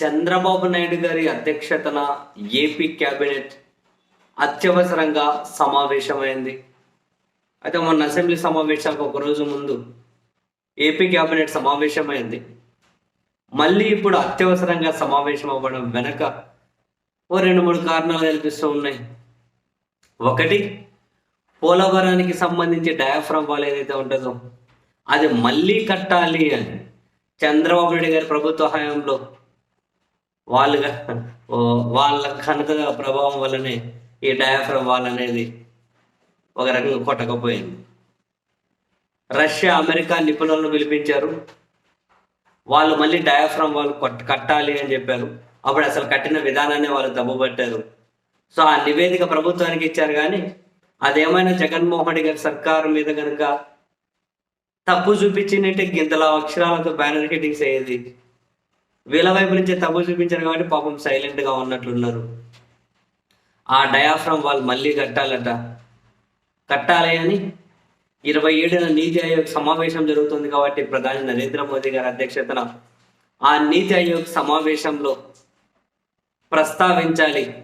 చంద్రబాబు నాయుడు గారి అధ్యక్షతన AP cabinet అత్యవసరంగా సమావేశమైంది. అయితే మొన్న అసెంబ్లీ సమావేశానికి ఒకరోజు ముందు ఏపీ కేబినెట్ సమావేశమైంది. మళ్ళీ ఇప్పుడు అత్యవసరంగా సమావేశం అవ్వడం వెనక ఓ రెండు మూడు కారణాలు కనిపిస్తూ ఉన్నాయి. ఒకటి పోలవరానికి సంబంధించి డయాఫ్రమ్ వాల్ ఏదైతే ఉంటుందో అది మళ్ళీ కట్టాలి అని చంద్రబాబు నాయుడు గారి ప్రభుత్వ హయాంలో వాళ్ళుగా వాళ్ళ కనుక ప్రభావం వల్లనే ఈ డయాఫ్రమ్ వాల్ అనేది ఒక రకంగా కొట్టకపోయింది. రష్యా అమెరికా నిపుణులను పిలిపించారు. వాళ్ళు మళ్ళీ డయాఫ్రమ్ వాళ్ళు కొట్- కట్టాలి అని చెప్పారు. అప్పుడు అసలు కట్టిన విధానాన్ని వాళ్ళు దెబ్బపట్టారు. సో ఆ నివేదిక ప్రభుత్వానికి ఇచ్చారు కానీ అదేమైనా జగన్మోహన్ రెడ్డి గారి సర్కారు మీద కనుక తప్పు చూపించినట్టే గింతల అక్షరాలతో బ్యానర్ హెడ్డింగ్స్ అయ్యేది. వీళ్ళ వైపు నుంచే తప్పు చూపించారు కాబట్టి పాపం సైలెంట్గా ఉన్నట్లు ఉన్నట్లున్నారు. ఆ డయాఫ్రమ్ వాళ్ళు మళ్ళీ కట్టాలట. కట్టాలి అని ఇరవై ఏడున నీతి ఆయోగ్ సమావేశం జరుగుతుంది కాబట్టి ప్రధాని నరేంద్ర మోదీ గారి అధ్యక్షతన ఆ నీతి ఆయోగ్ సమావేశంలో ప్రస్తావించాలి.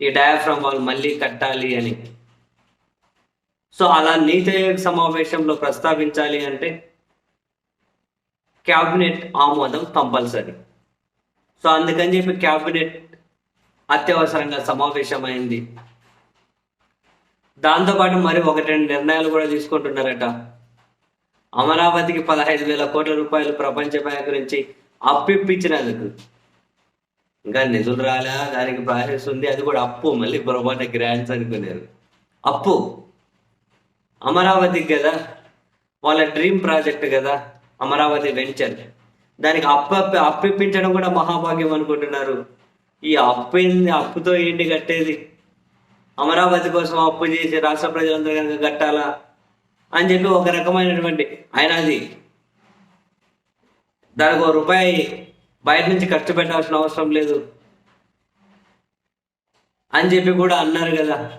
ఈ డయాఫ్రమ్ వాళ్ళు మళ్ళీ కట్టాలి అని. సో అలా నీతి ఆయోగ్ సమావేశంలో ప్రస్తావించాలి అంటే క్యాబినెట్ ఆమోదం కంపల్సరీ. సో అందుకని చెప్పి క్యాబినెట్ అత్యవసరంగా సమావేశమైంది. దాంతోపాటు మరి ఒకటి రెండు నిర్ణయాలు కూడా తీసుకుంటున్నారట. అమరావతికి పదహైదు వేల కోట్ల రూపాయలు ప్రపంచ బ్యాంక్ నుంచి అప్పిప్పించినందుకు. ఇంకా నిధులు రాలా దానికి ప్రాసెస్ ఉంది అది కూడా అప్పు మళ్ళీ పొరపాటు గ్రాంట్స్ అనుకున్నారు. అప్పు. అమరావతికి కదా వాళ్ళ డ్రీమ్ ప్రాజెక్ట్ కదా. అమరావతి వెంచర్. దానికి అప్పు అప్పు- అప్పిప్పించడం కూడా మహాభాగ్యం అనుకుంటున్నారు. ఈ అప్పు అప్పుతో ఏంటి కట్టేది? అమరావతి కోసం అప్పు చేసి రాష్ట్ర ప్రజలందరూ కనుక కట్టాలా? అని చెప్పి ఒక రకమైనటువంటి ఆయన అది దానికి ఒక రూపాయి బయట నుంచి ఖర్చు పెట్టాల్సిన అవసరం లేదు. అని చెప్పి కూడా అన్నారు కదా.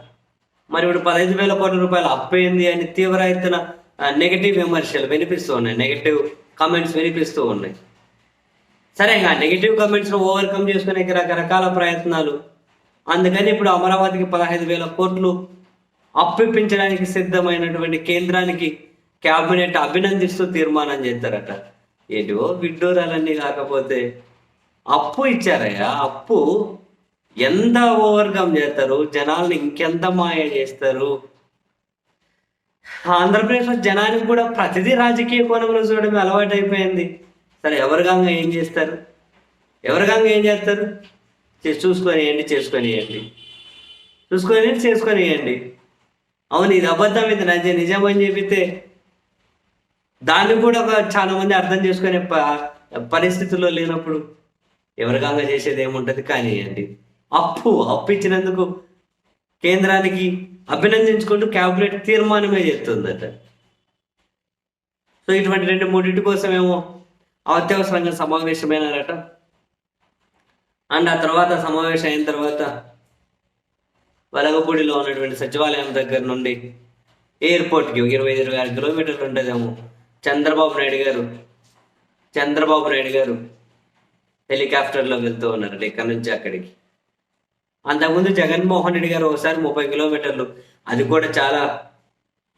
మరి ఇప్పుడు పదహైదు వేల కోట్ల రూపాయలు అప్పయింది అని తీవ్ర ఎత్తున నెగటివ్ విమర్శలు వినిపిస్తూ ఉన్నాయి. నెగటివ్ కామెంట్స్ వినిపిస్తూ ఉన్నాయి. సరే ఇంకా నెగిటివ్ కమెంట్స్ ఓవర్కమ్ చేసుకునే రకరకాల ప్రయత్నాలు. అందుకని ఇప్పుడు అమరావతికి పదహైదు వేల కోట్లు అప్పిప్పించడానికి సిద్ధమైనటువంటి కేంద్రానికి క్యాబినెట్ అభినందిస్తూ తీర్మానం చేస్తారట. ఏంటివో విడ్డూరాలన్నీ కాకపోతే అప్పు ఇచ్చారయ్యా అప్పు ఎంత ఓవర్కమ్ చేస్తారు? జనాల్ని ఇంకెంత మాయ చేస్తారు? ఆంధ్రప్రదేశ్లో జనానికి కూడా ప్రతిదీ రాజకీయ కోణంలో చూడడం అలవాటు అయిపోయింది సరే ఎవరికంగా ఏం చేస్తారు? ఎవరికంగా ఏం చేస్తారు? చే- చూసుకొని ఇవ్వండి చేసుకొని ఇవ్వండి చూసుకొని చేసుకొని ఇవ్వండి అవును ఇది అబద్ధం ఇది నిజం నిజం అని చెప్పితే దాన్ని కూడా ఒక చాలా మంది అర్థం చేసుకునే పరిస్థితుల్లో లేనప్పుడు ఎవరికంగా చేసేది ఏముంటుంది? కానివ్వండి అప్పు అప్పు ఇచ్చినందుకు కేంద్రానికి అభినందించుకుంటూ క్యాబినెట్ తీర్మానమే చేస్తుందట. సో ఇటువంటి రెండు మూడింటి కోసమేమో అత్యవసరంగా సమావేశమైనారట. అండ్ ఆ తర్వాత సమావేశం అయిన తర్వాత వలగపూడిలో ఉన్నటువంటి సచివాలయం దగ్గర నుండి ఎయిర్పోర్ట్కి ఇరవై ఇరవై ఆరు కిలోమీటర్లు ఉంటుందేమో చంద్రబాబు నాయుడు గారు. చంద్రబాబు నాయుడు గారు హెలికాప్టర్లో వెళ్తూ ఉన్నారండి ఇక్కడ నుంచి అక్కడికి. అంతకుముందు జగన్మోహన్ రెడ్డి గారు ఒకసారి ముప్పై కిలోమీటర్లు. అది కూడా చాలా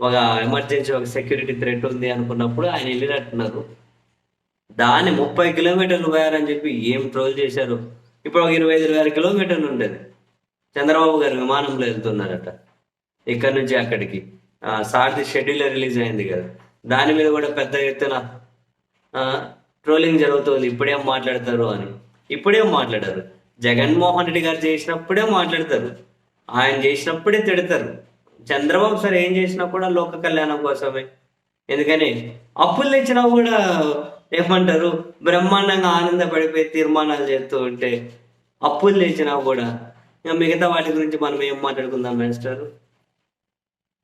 ఒక ఎమర్జెన్సీ ఒక సెక్యూరిటీ థ్రెట్ ఉంది అనుకున్నప్పుడు ఆయన వెళ్ళినట్టున్నారు. దాన్ని ముప్పై కిలోమీటర్లు పోయారని చెప్పి ఏం ట్రోల్ చేశారు? ఇప్పుడు ఒక ఇరవై ఐదు ఇరవై ఆరు కిలోమీటర్లు ఉండేది. చంద్రబాబు గారు విమానంలో వెళ్తున్నారట. ఇక్కడ నుంచి అక్కడికి. ఆ, సారథి షెడ్యూల్ రిలీజ్ అయింది కదా. దాని మీద కూడా పెద్ద ఎత్తున ట్రోలింగ్ జరుగుతుంది. ఇప్పుడేం మాట్లాడతారు అని. ఇప్పుడేం మాట్లాడారు? జగన్మోహన్ రెడ్డి గారు చేసినప్పుడే మాట్లాడతారు. ఆయన చేసినప్పుడే తిడతారు. చంద్రబాబు సార్ ఏం చేసినా కూడా లోక కళ్యాణం కోసమే. ఎందుకని? అప్పులు తెచ్చినా కూడా ఏమంటారు? బ్రహ్మాండంగా ఆనందపడిపోయి తీర్మానాలు చేస్తూ ఉంటే అప్పులు తెచ్చినా కూడా ఇంకా మిగతా వాటి గురించి మనం ఏం మాట్లాడుకుందాం మినిస్టర్